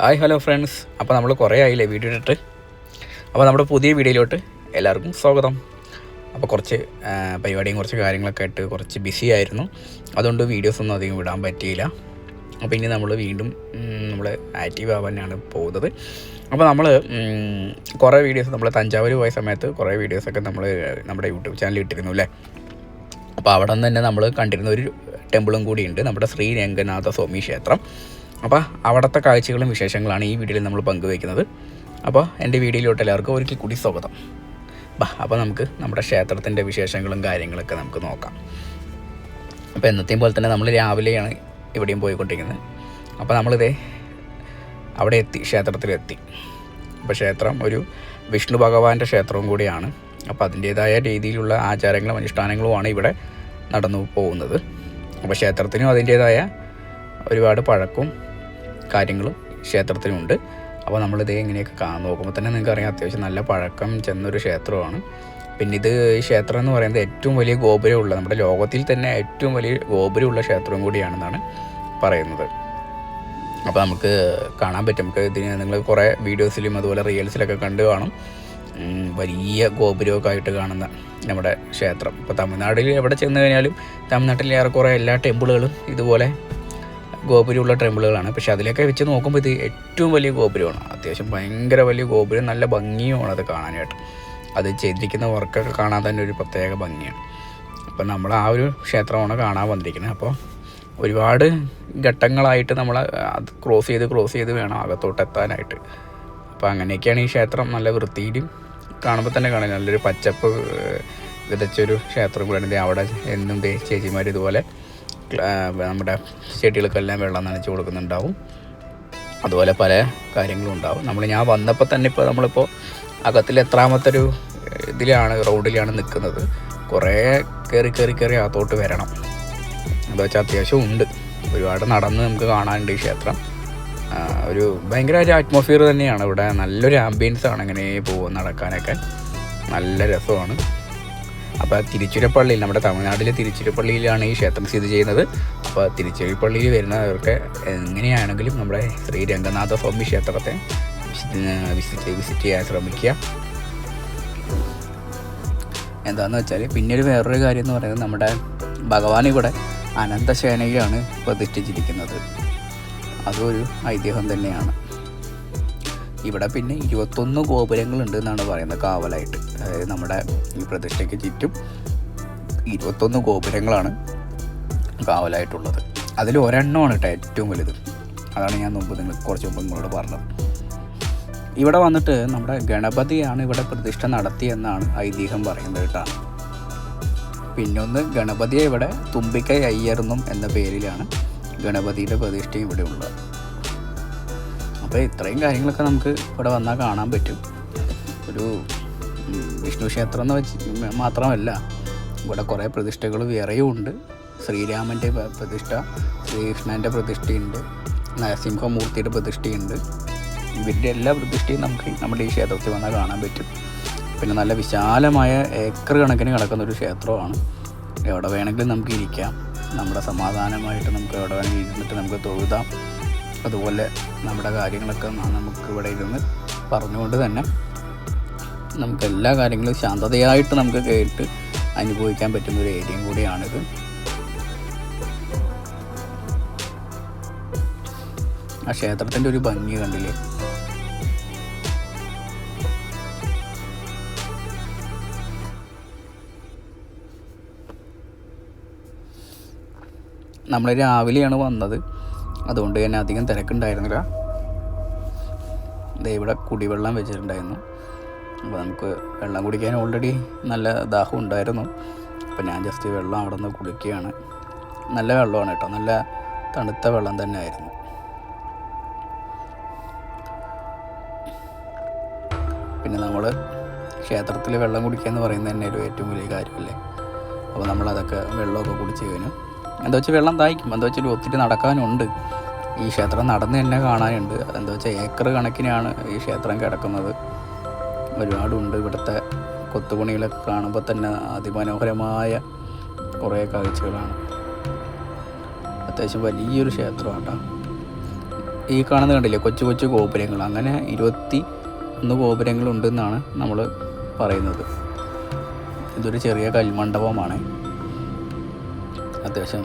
Hi hello friends അപ്പോൾ നമ്മൾ കുറേ ആയില്ലേ വീഡിയോ ഇട്ടിട്ട്? അപ്പോൾ നമ്മുടെ പുതിയ വീഡിയോയിലോട്ട് എല്ലാവർക്കും സ്വാഗതം. അപ്പോൾ കുറച്ച് പരിപാടിയും കുറച്ച് കാര്യങ്ങളൊക്കെ ആയിട്ട് കുറച്ച് ബിസി ആയിരുന്നു. അതുകൊണ്ട് വീഡിയോസ് ഒന്നും അധികം വിടാൻ പറ്റിയില്ല. അപ്പോൾ ഇനി നമ്മൾ വീണ്ടും നമ്മൾ ആക്റ്റീവ് ആവാനാണ് പോകുന്നത്. അപ്പോൾ നമ്മൾ കുറേ വീഡിയോസ് നമ്മൾ തഞ്ചാവൂർ പോയ സമയത്ത് കുറേ വീഡിയോസൊക്കെ നമ്മൾ നമ്മുടെ യൂട്യൂബ് ചാനലിൽ ഇട്ടിരുന്നു അല്ലേ അപ്പോൾ അവിടെ നിന്ന് തന്നെ നമ്മൾ കണ്ടിരുന്ന ഒരു ടെമ്പിളും കൂടിയുണ്ട് നമ്മുടെ ശ്രീ രംഗനാഥ സ്വാമി ക്ഷേത്രം. അപ്പോൾ അവിടുത്തെ കാഴ്ചകളും വിശേഷങ്ങളാണ് ഈ വീഡിയോയിൽ നമ്മൾ പങ്കുവയ്ക്കുന്നത്. അപ്പോൾ എന്റെ വീഡിയോയിലോട്ട് എല്ലാവർക്കും ഒരിക്കൽ കൂടി സ്വാഗതം. ബാ അപ്പോൾ നമുക്ക് നമ്മുടെ ക്ഷേത്രത്തിന്റെ വിശേഷങ്ങളും കാര്യങ്ങളൊക്കെ നമുക്ക് നോക്കാം. അപ്പോൾ എന്നത്തെയും പോലെ തന്നെ നമ്മൾ രാവിലെയാണ് ഇവിടെയും പോയിക്കൊണ്ടിരിക്കുന്നത്. അപ്പോൾ നമ്മളിതേ അവിടെ എത്തി ക്ഷേത്രത്തിലെത്തി. അപ്പോൾ ക്ഷേത്രം ഒരു വിഷ്ണു ഭഗവാന്റെ ക്ഷേത്രവും കൂടിയാണ്. അപ്പോൾ അതിന്റേതായ രീതിയിലുള്ള ആചാരങ്ങളും അനുഷ്ഠാനങ്ങളുമാണ് ഇവിടെ നടന്നു പോകുന്നത്. അപ്പോൾ ക്ഷേത്രത്തിനും അതിന്റേതായ ഒരുപാട് പഴക്കവും കാര്യങ്ങളും ക്ഷേത്രത്തിനുണ്ട് അപ്പോൾ നമ്മളിത് ഇങ്ങനെയൊക്കെ കാണാൻ നോക്കുമ്പോൾ തന്നെ നിങ്ങൾക്ക് അറിയാം അത്യാവശ്യം നല്ല പഴക്കം ചെന്നൊരു ക്ഷേത്രമാണ്. പിന്നെ ഇത് ക്ഷേത്രം എന്ന് പറയുന്നത് ഏറ്റവും വലിയ ഗോപുരമുള്ള നമ്മുടെ ലോകത്തിൽ തന്നെ ഏറ്റവും വലിയ ഗോപുരമുള്ള ക്ഷേത്രം കൂടിയാണെന്നാണ് പറയുന്നത്. അപ്പോൾ നമുക്ക് കാണാൻ പറ്റും. നമുക്ക് ഇതിന് നിങ്ങൾ കുറേ വീഡിയോസിലും അതുപോലെ റീൽസിലൊക്കെ കണ്ടു കാണും. വലിയ ഗോപുരമൊക്കെ ആയിട്ട് കാണുന്ന നമ്മുടെ ക്ഷേത്രം. ഇപ്പോൾ തമിഴ്നാട്ടിൽ എവിടെ ചെന്ന് കഴിഞ്ഞാലും തമിഴ്നാട്ടിൽ ഏറെക്കുറെ എല്ലാ ടെമ്പിളുകളും ഇതുപോലെ ഗോപുരമുള്ള ടെമ്പിളുകളാണ്. പക്ഷെ അതിലൊക്കെ വെച്ച് നോക്കുമ്പോൾ ഇത് ഏറ്റവും വലിയ ഗോപുരമാണ്. അത്യാവശ്യം ഭയങ്കര വലിയ ഗോപുരം. നല്ല ഭംഗിയുമാണ് അത് കാണാനായിട്ട്. അത് ചെയ്തിരിക്കുന്ന വർക്കൊക്കെ കാണാൻ തന്നെ ഒരു പ്രത്യേക ഭംഗിയാണ്. അപ്പം നമ്മൾ ആ ഒരു ക്ഷേത്രമാണ് കാണാൻ വന്നിരിക്കുന്നത്. അപ്പോൾ ഒരുപാട് ഘട്ടങ്ങളായിട്ട് നമ്മൾ അത് ക്രോസ് ചെയ്ത് ക്രോസ് ചെയ്ത് വേണം അകത്തോട്ട് എത്താനായിട്ട്. അപ്പോൾ അങ്ങനെയൊക്കെയാണ് ഈ ക്ഷേത്രം നല്ല വൃത്തിയിലും കാണുമ്പോൾ തന്നെ കാണാൻ നല്ലൊരു പച്ചപ്പ് വിതച്ചൊരു ക്ഷേത്രം കൂടെ അവിടെ എന്നും ചേച്ചിമാർ ഇതുപോലെ നമ്മുടെ ചെടികൾക്കെല്ലാം വെള്ളം നനച്ച് കൊടുക്കുന്നുണ്ടാവും. അതുപോലെ പല കാര്യങ്ങളും ഉണ്ടാവും. നമ്മൾ ഞാൻ വന്നപ്പോൾ തന്നെ ഇപ്പോൾ നമ്മളിപ്പോൾ അകത്തിൽ എത്രാമത്തെ ഒരു ഇതിലാണ് റോഡിലാണ് നിൽക്കുന്നത്. കുറേ കയറി കയറി കയറി അകത്തോട്ട് വരണം. എന്താ വെച്ചാൽ അത്യാവശ്യം ഉണ്ട്. ഒരുപാട് നടന്ന് നമുക്ക് കാണാനുണ്ട് ഈ ക്ഷേത്രം. ഒരു ഭയങ്കര ഒരു അറ്റ്മോസ്ഫിയർ തന്നെയാണ്. ഇവിടെ നല്ലൊരു ആംബിയൻസ് ആണ് ഇങ്ങനെ പോകും നടക്കാനൊക്കെ. നല്ല രസമാണ്. അപ്പോൾ തിരുച്ചിറപ്പള്ളിയിൽ നമ്മുടെ തമിഴ്നാട്ടിലെ തിരുച്ചിറപ്പള്ളിയിലാണ് ഈ ക്ഷേത്രം സ്ഥിതി ചെയ്യുന്നത്. അപ്പോൾ തിരുച്ചിറപ്പള്ളിയിൽ വരുന്നവർക്ക് എങ്ങനെയാണെങ്കിലും നമ്മുടെ ശ്രീ രംഗനാഥ സ്വാമി ക്ഷേത്രത്തെ വിസിറ്റ് വിസിറ്റ് ചെയ്യാൻ ശ്രമിക്കുക. എന്താണെന്ന് വെച്ചാൽ പിന്നെ ഒരു വേറൊരു കാര്യം എന്ന് പറയുന്നത് നമ്മുടെ ഭഗവാൻ ഇവിടെ അനന്തശേനയിലാണ് പ്രതിഷ്ഠിച്ചിരിക്കുന്നത്. അതൊരു ഐതിഹ്യം തന്നെയാണ്. ഇവിടെ പിന്നെ ഇരുപത്തൊന്ന് ഗോപുരങ്ങളുണ്ട് എന്നാണ് പറയുന്നത് കാവലായിട്ട്. അതായത് നമ്മുടെ ഈ പ്രതിഷ്ഠയ്ക്ക് ചുറ്റും ഇരുപത്തൊന്ന് ഗോപുരങ്ങളാണ് കാവലായിട്ടുള്ളത്. അതിൽ ഒരെണ്ണമാണ് കേട്ടോ ഏറ്റവും വലുത്. അതാണ് ഞാൻ മുമ്പ് നിങ്ങൾ കുറച്ച് മുമ്പ് നിങ്ങളോട് പറഞ്ഞത്. ഇവിടെ വന്നിട്ട് നമ്മുടെ ഗണപതിയാണ് ഇവിടെ പ്രതിഷ്ഠ നടത്തിയെന്നാണ് ഐതിഹ്യം പറയുന്നത് കേട്ടോ. പിന്നെ ഒന്ന് ഗണപതിയെ ഇവിടെ തുമ്പിക്കൈ അയ്യർന്നും എന്ന പേരിലാണ് ഗണപതിയുടെ പ്രതിഷ്ഠയും ഇവിടെ ഉള്ളത്. അപ്പോൾ ഇത്രയും കാര്യങ്ങളൊക്കെ നമുക്ക് ഇവിടെ വന്നാൽ കാണാൻ പറ്റും. ഒരു വിഷ്ണു ക്ഷേത്രം എന്ന് വെച്ച് മാത്രമല്ല ഇവിടെ കുറേ പ്രതിഷ്ഠകൾ വേറെയും ഉണ്ട്. ശ്രീരാമന്റെ പ്രതിഷ്ഠ ശ്രീകൃഷ്ണന്റെ പ്രതിഷ്ഠയുണ്ട് നരസിംഹമൂർത്തിയുടെ പ്രതിഷ്ഠയുണ്ട്. ഇവരുടെ എല്ലാ പ്രതിഷ്ഠയും നമുക്ക് നമ്മുടെ ഈ ക്ഷേത്രത്തിൽ വന്നാൽ കാണാൻ പറ്റും. പിന്നെ നല്ല വിശാലമായ ഏക്കർ കണക്കിന് കിടക്കുന്ന ഒരു ക്ഷേത്രമാണ്. എവിടെ വേണമെങ്കിലും നമുക്ക് ഇരിക്കാം. നമ്മുടെ സമാധാനമായിട്ട് നമുക്ക് എവിടെ വേണമെങ്കിലും ഇരുന്നിട്ട് നമുക്ക് തൊഴുതാം. അതുപോലെ നമ്മുടെ കാര്യങ്ങളൊക്കെ നമുക്ക് ഇവിടെ ഇരുന്ന് പറഞ്ഞുകൊണ്ട് തന്നെ നമുക്ക് എല്ലാ കാര്യങ്ങളും ശാന്തതയായിട്ട് നമുക്ക് കേട്ട് അനുഭവിക്കാൻ പറ്റുന്ന ഒരു ഏരിയയും കൂടിയാണിത്. ആ ക്ഷേത്രത്തിന്റെ ഒരു ഭംഗി കണ്ടില്ലേ? നമ്മൾ രാവിലെയാണ് വന്നത്. അതുകൊണ്ട് തന്നെ അധികം തിരക്കുണ്ടായിരുന്നില്ല. ഇവിടെ കുടിവെള്ളം വെച്ചിട്ടുണ്ടായിരുന്നു. അപ്പോൾ നമുക്ക് വെള്ളം കുടിക്കാൻ ഓൾറെഡി നല്ല ദാഹം ഉണ്ടായിരുന്നു. അപ്പോൾ ഞാൻ ജസ്റ്റ് വെള്ളം അവിടെ നിന്ന് കുടിക്കുകയാണ്. നല്ല വെള്ളമാണ് കേട്ടോ. നല്ല തണുത്ത വെള്ളം തന്നെ ആയിരുന്നു പിന്നെ നമ്മൾ ക്ഷേത്രത്തിൽ വെള്ളം കുടിക്കുക എന്ന് പറയുന്നത് തന്നെ ഒരു ഏറ്റവും വലിയ കാര്യമല്ലേ? അപ്പോൾ നമ്മളതൊക്കെ വെള്ളമൊക്കെ കുടിച്ച് കഴിഞ്ഞു. എന്താ വെച്ചാൽ വെള്ളം ദാഹിക്കും. എന്താ വെച്ചാൽ ഒത്തിരി നടക്കാനുണ്ട്. ഈ ക്ഷേത്രം നടന്ന് തന്നെ കാണാനുണ്ട്. എന്താ വെച്ചാൽ ഏക്കർ കണക്കിനാണ് ഈ ക്ഷേത്രം കിടക്കുന്നത്. ഒരുപാടുണ്ട് ഇവിടുത്തെ കൊത്തുപണികളൊക്കെ കാണുമ്പോൾ തന്നെ അതിമനോഹരമായ കുറേ കാഴ്ചകളാണ്. അത്യാവശ്യം വലിയൊരു ക്ഷേത്രമാണ് ഈ കാണുന്ന കണ്ടില്ലേ കൊച്ചു കൊച്ചു ഗോപുരങ്ങൾ. അങ്ങനെ ഇരുപത്തി ഒന്ന് ഗോപുരങ്ങളുണ്ടെന്നാണ് നമ്മൾ പറയുന്നത്. ഇതൊരു ചെറിയ കൽമണ്ഡപമാണ്. അത്യാവശ്യം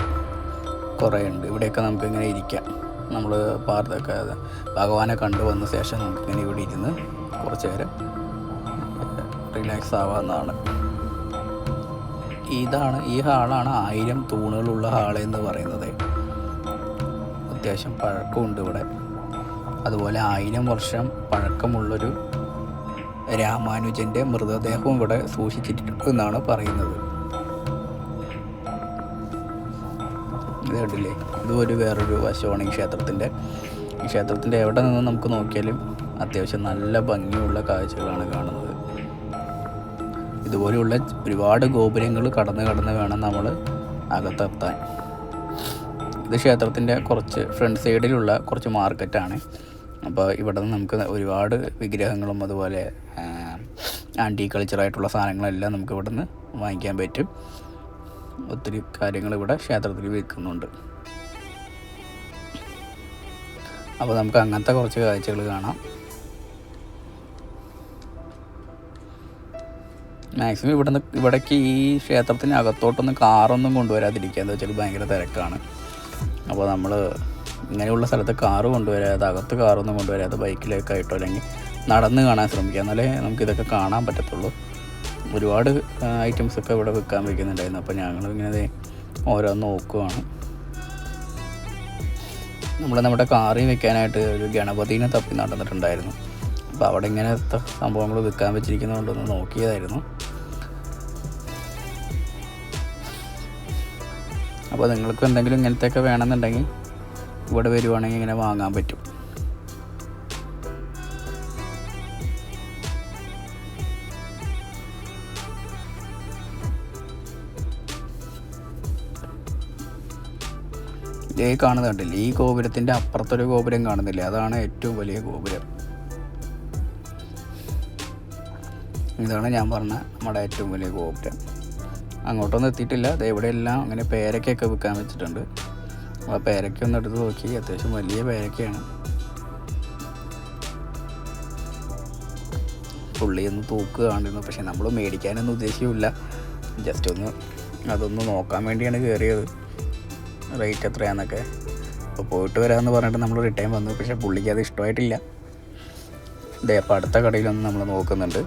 കുറേ ഉണ്ട് ഇവിടെയൊക്കെ നമുക്ക് ഇങ്ങനെ ഇരിക്കാം നമ്മൾ പാർത്തൊക്കെ ഭഗവാനെ കണ്ടു വന്ന ശേഷം നമുക്കിങ്ങനെ ഇവിടെ ഇരുന്ന് കുറച്ച് നേരം റിലാക്സ് ആവാവുന്നതാണ്. ഇതാണ് ഈ ഹാളാണ് ആയിരം തൂണുകളുള്ള ഹാൾ എന്ന് പറയുന്നത്. അത്യാവശ്യം പഴക്കമുണ്ട് ഇവിടെ. അതുപോലെ ആയിരം വർഷം പഴക്കമുള്ളൊരു രാമാനുജന്റെ മൃതദേഹവും ഇവിടെ സൂക്ഷിച്ചിട്ടുണ്ട് എന്നാണ് പറയുന്നത്. കണ്ടില്ലേ? ഇതും ഒരു വേറൊരു വശമാണ് ഈ ക്ഷേത്രത്തിന്റെ. ഈ ക്ഷേത്രത്തിന്റെ എവിടെ നിന്ന് നമുക്ക് നോക്കിയാലും അത്യാവശ്യം നല്ല ഭംഗിയുള്ള കാഴ്ചകളാണ് കാണുന്നത്. ഇതുപോലെയുള്ള ഒരുപാട് ഗോപുരങ്ങൾ കടന്ന് കടന്ന് വേണം നമ്മൾ അകത്തെത്താൻ. ഇത് ക്ഷേത്രത്തിന്റെ കുറച്ച് ഫ്രണ്ട് സൈഡിലുള്ള കുറച്ച് മാർക്കറ്റാണ്. അപ്പോൾ ഇവിടെ നിന്ന് നമുക്ക് ഒരുപാട് വിഗ്രഹങ്ങളും അതുപോലെ ആന്റി കൾച്ചറായിട്ടുള്ള സാധനങ്ങളെല്ലാം നമുക്ക് ഇവിടെ നിന്ന് വാങ്ങിക്കാൻ പറ്റും. ഒത്തിരി കാര്യങ്ങൾ ഇവിടെ ക്ഷേത്രത്തിൽ വിൽക്കുന്നുണ്ട് അപ്പോൾ നമുക്ക് അങ്ങനത്തെ കുറച്ച് കാഴ്ചകൾ കാണാം. മാക്സിമം ഇവിടുന്ന് ഇവിടേക്ക് ഈ ക്ഷേത്രത്തിന് അകത്തോട്ടൊന്നും കാറൊന്നും കൊണ്ടുവരാതിരിക്കുക എന്താ വെച്ചാൽ ഭയങ്കര തിരക്കാണ്. അപ്പോൾ നമ്മൾ ഇങ്ങനെയുള്ള സ്ഥലത്ത് കാറ് കൊണ്ടുവരാതെ അകത്ത് കാറൊന്നും കൊണ്ടുവരാതെ ബൈക്കിലേക്കായിട്ടോ അല്ലെങ്കിൽ നടന്ന് കാണാൻ ശ്രമിക്കുക എന്നാലേ നമുക്കിതൊക്കെ കാണാൻ പറ്റത്തുള്ളൂ. ഒരുപാട് ഐറ്റംസ് ഒക്കെ ഇവിടെ വെക്കാൻ വയ്ക്കുന്നുണ്ടായിരുന്നു. അപ്പോൾ ഞങ്ങൾ ഇങ്ങനെ ഓരോ നോക്കുവാണ്. നമ്മൾ നമ്മുടെ കാറിൽ വെക്കാനായിട്ട് ഒരു ഗണപതിനെ തപ്പി നടന്നിട്ടുണ്ടായിരുന്നു. അപ്പോൾ അവിടെ ഇങ്ങനത്തെ സംഭവങ്ങൾ വിൽക്കാൻ വെച്ചിരിക്കുന്നതുകൊണ്ടൊന്ന് നോക്കിയതായിരുന്നു. അപ്പോൾ നിങ്ങൾക്ക് എന്തെങ്കിലും ഇങ്ങനത്തെയൊക്കെ വേണമെന്നുണ്ടെങ്കിൽ ഇവിടെ വരുവാണെങ്കിൽ ഇങ്ങനെ വാങ്ങാൻ പറ്റും. ഈ കാണുന്നത് കണ്ടില്ല? ഈ ഗോപുരത്തിന്റെ അപ്പുറത്തൊരു ഗോപുരം കാണുന്നില്ല? അതാണ് ഏറ്റവും വലിയ ഗോപുരം. ഇതാണ് ഞാൻ പറഞ്ഞ നമ്മുടെ ഏറ്റവും വലിയ ഗോപുരം. അങ്ങോട്ടൊന്നും എത്തിയിട്ടില്ല. അത് എവിടെയെല്ലാം അങ്ങനെ പേരക്കയൊക്കെ വിൽക്കാൻ വെച്ചിട്ടുണ്ട്. ആ പേരക്ക ഒന്ന് എടുത്ത് നോക്കി. അത്യാവശ്യം വലിയ പേരക്കയാണ്. പുള്ളി ഒന്ന് തൂക്കുകയാണ്ടിരുന്നു പക്ഷെ നമ്മൾ മേടിക്കാനൊന്നും ഉദ്ദേശിക്കില്ല. ജസ്റ്റ് ഒന്ന് അതൊന്ന് നോക്കാൻ വേണ്ടിയാണ് കയറിയത്. റേറ്റ് എത്രയാണെന്നൊക്കെ അപ്പോൾ പോയിട്ട് വരാമെന്ന് പറഞ്ഞിട്ട് നമ്മൾ റിട്ടേൺ വന്നു. പക്ഷേ പുള്ളിക്ക് അത് ഇഷ്ടമായിട്ടില്ല. ഇതേ അപ്പോൾ അടുത്ത കടയിലൊന്നും നമ്മൾ നോക്കുന്നുണ്ട്.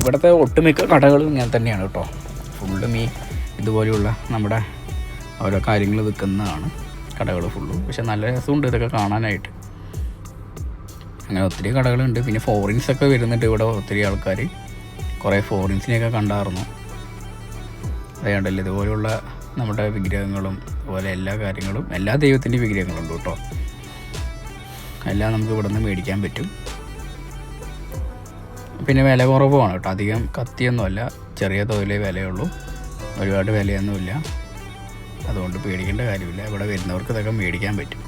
ഇവിടുത്തെ ഒട്ടുമിക്ക കടകളും ഇങ്ങനെ തന്നെയാണ് കേട്ടോ. ഫുള്ളും ഈ ഇതുപോലെയുള്ള നമ്മുടെ ഓരോ കാര്യങ്ങൾ വിൽക്കുന്നതാണ് കടകൾ ഫുള്ളും. പക്ഷെ നല്ല രസമുണ്ട് ഇതൊക്കെ കാണാനായിട്ട്. അങ്ങനെ ഒത്തിരി കടകളുണ്ട്. പിന്നെ ഫോറിൻസ് ഒക്കെ വരുന്നുണ്ട് ഇവിടെ ഒത്തിരി ആൾക്കാർ കുറേ ഫോറിൻസിനെയൊക്കെ കണ്ടായിരുന്നു അറിയാണ്ടല്ലോ ഇതുപോലെയുള്ള നമ്മുടെ വിഗ്രഹങ്ങളും അതുപോലെ എല്ലാ കാര്യങ്ങളും എല്ലാ ദൈവത്തിന്റെ വിഗ്രഹങ്ങളുണ്ട് കേട്ടോ. എല്ലാം നമുക്ക് ഇവിടെ നിന്ന് മേടിക്കാൻ പറ്റും. പിന്നെ വില കുറവുമാണ് കേട്ടോ. അധികം കത്തിയൊന്നുമല്ല. ചെറിയ തോതിലേ വിലയുള്ളൂ. ഒരുപാട് വിലയൊന്നുമില്ല. അതുകൊണ്ട് പേടിക്കേണ്ട കാര്യമില്ല. ഇവിടെ വരുന്നവർക്ക് ഇതൊക്കെ മേടിക്കാൻ പറ്റും.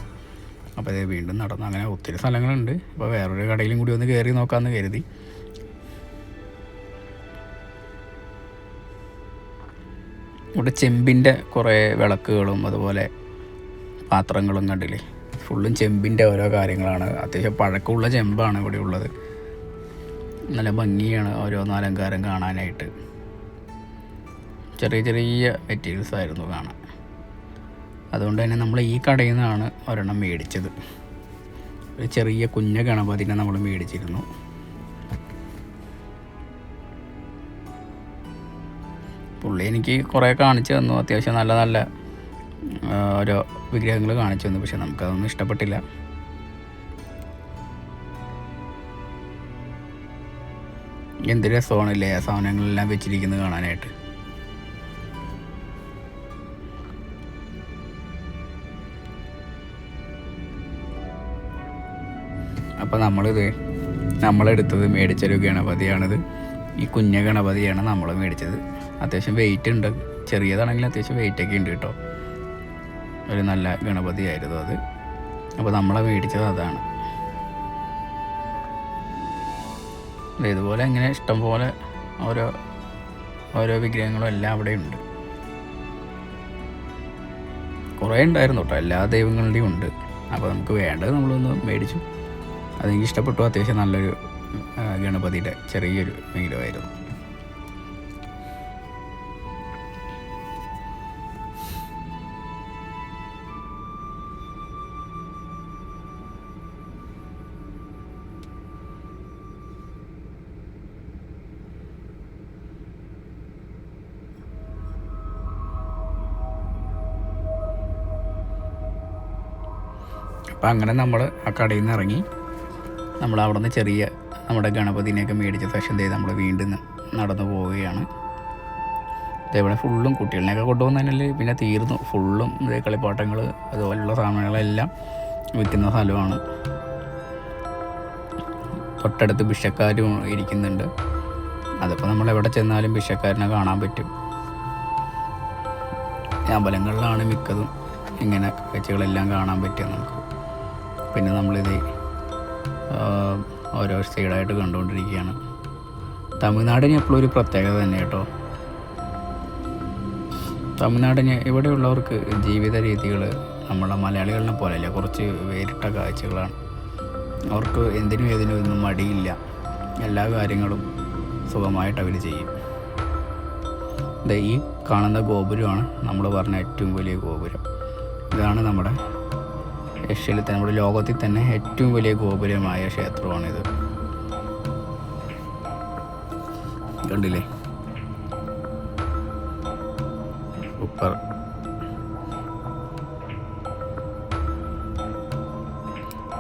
അപ്പോൾ ഇത് വീണ്ടും നടന്നു അങ്ങനെ ഒത്തിരി സ്ഥലങ്ങളുണ്ട്. അപ്പോൾ വേറൊരു കടയിലും കൂടി ഒന്ന് കയറി നോക്കാമെന്ന് കരുതി. ഇവിടെ ചെമ്പിന്റെ കുറേ വിളക്കുകളും അതുപോലെ പാത്രങ്ങളും കണ്ടില്ലേ? ഫുള്ളും ചെമ്പിന്റെ ഓരോ കാര്യങ്ങളാണ്. അത്യാവശ്യം പഴക്കമുള്ള ചെമ്പാണ് ഇവിടെ ഉള്ളത്. നല്ല ഭംഗിയാണ് ഓരോ അലങ്കാരം കാണാനായിട്ട്. ചെറിയ ചെറിയ മെറ്റീരിയൽസ് ആയിരുന്നു കാണാൻ. അതുകൊണ്ട് തന്നെ നമ്മൾ ഈ കടയിൽ നിന്നാണ് ഒരെണ്ണം മേടിച്ചത്. ഒരു ചെറിയ കുഞ്ഞ ഗണപതിനെ നമ്മൾ മേടിച്ചിരുന്നു. പുള്ളി എനിക്ക് കുറേ കാണിച്ചു തന്നു. അത്യാവശ്യം നല്ല നല്ല ഓരോ വിഗ്രഹങ്ങൾ കാണിച്ചു തന്നു. പക്ഷെ നമുക്കതൊന്നും ഇഷ്ടപ്പെട്ടില്ല. എന്ത് രസമാണല്ലേ ആ സാധനങ്ങളെല്ലാം വെച്ചിരിക്കുന്നത് കാണാനായിട്ട്. അപ്പോൾ നമ്മളിത് നമ്മളെടുത്തത് മേടിച്ചൊരു ഗണപതിയാണിത്. ഈ കുഞ്ഞ ഗണപതിയാണ് നമ്മൾ മേടിച്ചത്. അത്യാവശ്യം വെയിറ്റ് ഉണ്ട്. ചെറിയതാണെങ്കിലും അത്യാവശ്യം വെയിറ്റ് ഒക്കെ ഉണ്ട് കേട്ടോ. ഒരു നല്ല ഗണപതി ആയിരുന്നു അത്. അപ്പോൾ നമ്മളെ മേടിച്ചത് അതാണ്. ഇതുപോലെ ഇങ്ങനെ ഇഷ്ടംപോലെ ഓരോ ഓരോ വിഗ്രഹങ്ങളും എല്ലാം അവിടെ ഉണ്ട്. കുറേ ഉണ്ടായിരുന്നു കേട്ടോ. എല്ലാ ദൈവങ്ങളുടെയും ഉണ്ട്. അപ്പോൾ നമുക്ക് വേണ്ടത് നമ്മളൊന്ന് മേടിച്ചു. അതെനിക്ക് ഇഷ്ടപ്പെട്ടു. അത്യാവശ്യം നല്ലൊരു ഗണപതിയുടെ ചെറിയൊരു വിഗ്രഹമായിരുന്നു. അപ്പം അങ്ങനെ നമ്മൾ ആ കടയിൽ നിന്ന് ഇറങ്ങി. നമ്മൾ അവിടെ നിന്ന് ചെറിയ നമ്മുടെ ഗണപതിനെയൊക്കെ മേടിച്ച സെഷൻ ചെയ്ത് നമ്മൾ വീണ്ടും നടന്നു പോവുകയാണ്. ഇതേപോലെ ഫുള്ളും കുട്ടികളിനെയൊക്കെ കൊണ്ടുപോകുന്നതിനല്ലേ പിന്നെ തീർന്നു. ഫുള്ളും ഇതേ കളിപ്പാട്ടങ്ങൾ അതുപോലുള്ള സാധനങ്ങളെല്ലാം വിൽക്കുന്ന സ്ഥലമാണ്. തൊട്ടടുത്ത് ഭിക്ഷക്കാരും ഇരിക്കുന്നുണ്ട്. അതിപ്പോൾ നമ്മൾ എവിടെ ചെന്നാലും ഭിക്ഷക്കാരനെ കാണാൻ പറ്റും. അമ്പലങ്ങളിലാണ് മിക്കതും ഇങ്ങനെ കാഴ്ചകളെല്ലാം കാണാൻ പറ്റുക നമുക്ക്. പിന്നെ നമ്മളിത് ഓരോ സൈഡായിട്ട് കണ്ടുകൊണ്ടിരിക്കുകയാണ്. തമിഴ്നാടിന് എപ്പോഴും ഒരു പ്രത്യേകത തന്നെ കേട്ടോ. തമിഴ്നാടിന് ഇവിടെയുള്ളവർക്ക് ജീവിത രീതികൾ നമ്മളെ മലയാളികളിനെ പോലെയല്ല കുറച്ച് വേറിട്ട കാഴ്ചകളാണ്. അവർക്ക് എന്തിനും ഏതിനും ഒന്നും മടിയില്ല. എല്ലാ കാര്യങ്ങളും സുഖമായിട്ട് അവർ ചെയ്യും. ഈ കാണുന്ന ഗോപുരമാണ് നമ്മൾ പറഞ്ഞ ഏറ്റവും വലിയ ഗോപുരം. ഇതാണ് നമ്മുടെ ഏഷ്യയിൽ തന്നെ നമ്മുടെ ലോകത്തിൽ തന്നെ ഏറ്റവും വലിയ ഗോപുരമായ ക്ഷേത്രമാണിത്. കണ്ടില്ലേ? സൂപ്പർ.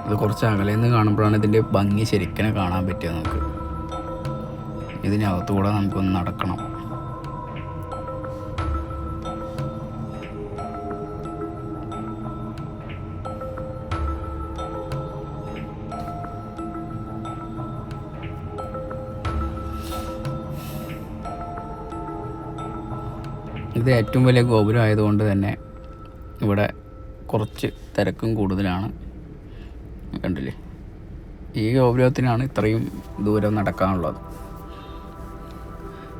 ഇത് കുറച്ച് അകലെ നിന്ന് കാണുമ്പോഴാണ് ഇതിന്റെ ഭംഗി ശരിക്കും കാണാൻ പറ്റുക നമുക്ക്. ഇതിനകത്തുകൂടെ നമുക്കൊന്ന് നടക്കണം. ഇത് ഏറ്റവും വലിയ ഗോപുരം ആയതുകൊണ്ട് തന്നെ ഇവിടെ കുറച്ച് തിരക്കും കൂടുതലാണ്. കണ്ടില്ലേ? ഈ ഗോപുരത്തിനാണ് ഇത്രയും ദൂരം നടക്കാനുള്ളത്.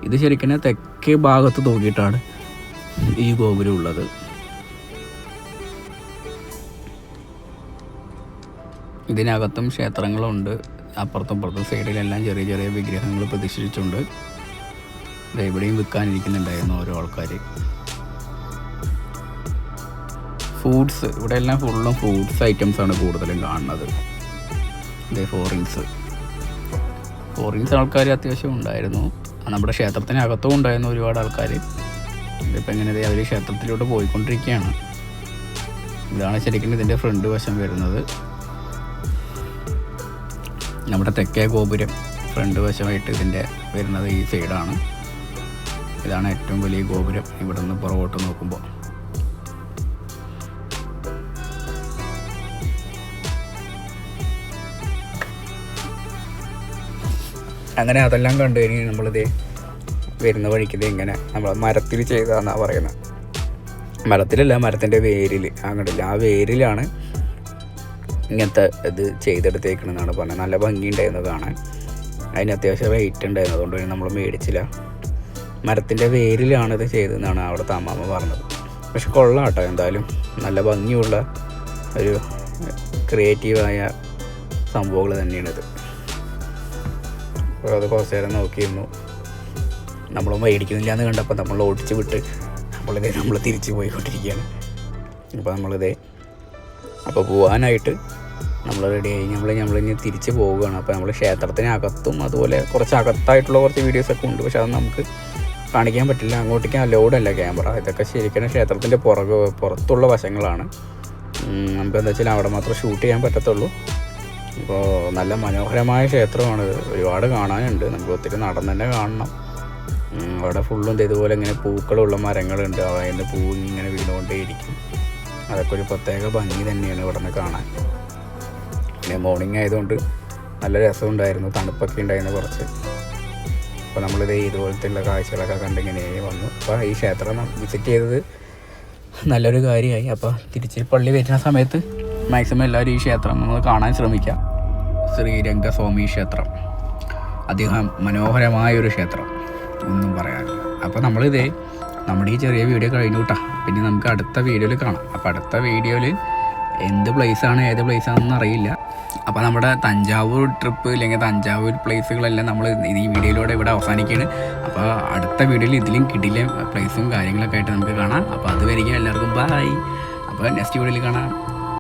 ഇത് ശരിക്കും തെക്കേ ഭാഗത്ത് നോക്കിയിട്ടാണ് ഈ ഗോപുരം ഉള്ളത്. ഇതിനകത്തും ക്ഷേത്രങ്ങളുണ്ട്. അപ്പുറത്തും അപ്പുറത്തും സൈഡിലെല്ലാം ചെറിയ ചെറിയ വിഗ്രഹങ്ങൾ പ്രതിഷ്ഠിച്ചിട്ടുണ്ട്. ഇവിടെയും വിൽക്കാനിരിക്കുന്നുണ്ടായിരുന്നു ഓരോ ആൾക്കാർ ഫുഡ്സ് ഇവിടെ എല്ലാം ഫുള്ളും ഫ്രൂട്ട്സ് ഐറ്റംസ് ആണ് കൂടുതലും കാണുന്നത്. ഇതേ ഫോറിൻസ് ഫോറിൻസ് ആൾക്കാർ അത്യാവശ്യം ഉണ്ടായിരുന്നു. നമ്മുടെ ക്ഷേത്രത്തിനകത്തും ഉണ്ടായിരുന്നു ഒരുപാട് ആൾക്കാർ ഇതിപ്പോൾ എങ്ങനെ അവർ ക്ഷേത്രത്തിലൂടെ പോയിക്കൊണ്ടിരിക്കുകയാണ്. ഇതാണ് ശരിക്കും ഇതിന്റെ ഫ്രണ്ട് വശം വരുന്നത്. നമ്മുടെ തെക്കേ ഗോപുരം ഫ്രണ്ട് വശമായിട്ട് ഇതിന്റെ വരുന്നത് ഈ സൈഡാണ് ഇതാണ് ഏറ്റവും വലിയ ഗോപുരം ഇവിടെ നിന്ന് പുറകോട്ട് നോക്കുമ്പോൾ. അങ്ങനെ അതെല്ലാം കണ്ടു കഴിഞ്ഞ് നമ്മളിത് വരുന്ന വഴിക്കിത് ഇങ്ങനെ നമ്മൾ മരത്തിൽ ചെയ്തതെന്നാണ് പറയുന്നത്. മരത്തിലല്ല മരത്തിന്റെ വേരിൽ അങ്ങോട്ടില്ല. ആ വേരിലാണ് ഇങ്ങനത്തെ ഇത് ചെയ്തെടുത്തേക്കണെന്നാണ് പറഞ്ഞത്. നല്ല ഭംഗിയുണ്ടായിരുന്നു കാണാൻ. അതിന് അത്യാവശ്യം വെയിറ്റ് ഉണ്ടായിരുന്നു. അതുകൊണ്ട് നമ്മൾ മേടിച്ചില്ല. മരത്തിന്റെ വേരിലാണ് ഇത് ചെയ്തതെന്നാണ് അവിടുത്തെ അമ്മാമ്മ പറഞ്ഞത്. പക്ഷെ കൊള്ളാം കേട്ടോ എന്തായാലും. നല്ല ഭംഗിയുള്ള ഒരു ക്രിയേറ്റീവായ സംഭവങ്ങൾ തന്നെയാണിത്. അപ്പോൾ അത് കുറച്ച് നേരം നോക്കിയിരുന്നു. നമ്മൾ മേടിക്കുന്നില്ല എന്ന് കണ്ടപ്പോൾ നമ്മൾ ഓടിച്ച് വിട്ട് നമ്മളിത് നമ്മൾ തിരിച്ച് പോയിക്കൊണ്ടിരിക്കുകയാണ്. അപ്പോൾ നമ്മളിത് അപ്പോൾ പോകാനായിട്ട് നമ്മൾ റെഡി ആയി. നമ്മൾ ഇനി തിരിച്ച് പോവുകയാണ്. അപ്പോൾ നമ്മൾ ക്ഷേത്രത്തിനകത്തും അതുപോലെ കുറച്ച് അകത്തായിട്ടുള്ള കുറച്ച് വീഡിയോസൊക്കെ ഉണ്ട്. പക്ഷെ അത് നമുക്ക് കാണിക്കാൻ പറ്റില്ല. അങ്ങോട്ടേക്ക് അല്ല ക്യാമറ ഇതൊക്കെ ശരിക്കും ക്ഷേത്രത്തിന്റെ പുറകു പുറത്തുള്ള വശങ്ങളാണ്. നമുക്ക് എന്താ വെച്ചാൽ അവിടെ മാത്രം ഷൂട്ട് ചെയ്യാൻ പറ്റത്തുള്ളൂ. അപ്പോൾ നല്ല മനോഹരമായ ക്ഷേത്രമാണിത് ഒരുപാട് കാണാനുണ്ട്. നമുക്ക് ഒത്തിരി നടന്ന് തന്നെ കാണണം. അവിടെ ഫുള്ളും ഇതുപോലെ ഇങ്ങനെ പൂക്കളുള്ള മരങ്ങളുണ്ട്. അവയിൽ പൂ ഇങ്ങനെ വീണുകൊണ്ടേയിരിക്കും. അതൊക്കെ ഒരു പ്രത്യേക ഭംഗി തന്നെയാണ് ഇവിടെ നിന്ന് കാണാൻ. പിന്നെ മോർണിംഗ് ആയതുകൊണ്ട് നല്ല രസമുണ്ടായിരുന്നു. തണുപ്പൊക്കെ ഉണ്ടായിരുന്നു കുറച്ച്. അപ്പോൾ നമ്മൾ നമ്മളിത് ഇതുപോലത്തെ കാഴ്ചകളൊക്കെ കണ്ടിങ്ങനെ വന്നു. അപ്പോൾ ഈ ക്ഷേത്രം വിസിറ്റ് ചെയ്തത് നല്ലൊരു കാര്യമായി. അപ്പോൾ തിരിച്ച് പള്ളി വരുന്ന സമയത്ത് മാക്സിമം എല്ലാവരും ഈ ക്ഷേത്രം ഒന്ന് കാണാൻ ശ്രമിക്കാം. ശ്രീരംഗസ്വാമി ക്ഷേത്രം. അദ്ദേഹം മനോഹരമായ ഒരു ക്ഷേത്രം. ഒന്നും പറയാനില്ല. അപ്പോൾ നമ്മളിതേ നമ്മുടെ ഈ ചെറിയ വീഡിയോ കഴിഞ്ഞു കേട്ടാ പിന്നെ നമുക്ക് അടുത്ത വീഡിയോയിൽ കാണാം. അപ്പോൾ അടുത്ത വീഡിയോയിൽ എന്ത് പ്ലേസാണ് ഏത് ആണെന്ന് അറിയില്ല. അപ്പോൾ നമ്മുടെ തഞ്ചാവൂർ ട്രിപ്പ് അല്ലെങ്കിൽ തഞ്ചാവൂർ പ്ലേസുകളെല്ലാം നമ്മൾ ഈ വീഡിയോയിലൂടെ ഇവിടെ അവസാനിക്കുകയാണ്. അപ്പോൾ അടുത്ത വീഡിയോയിൽ ഇതിലും കിടിലും പ്ലേസും കാര്യങ്ങളൊക്കെ ആയിട്ട് നമുക്ക് കാണാം. അപ്പോൾ അതുവരെയും എല്ലാവർക്കും ബായ് അപ്പോൾ നെക്സ്റ്റ് വീഡിയോയിൽ കാണാം.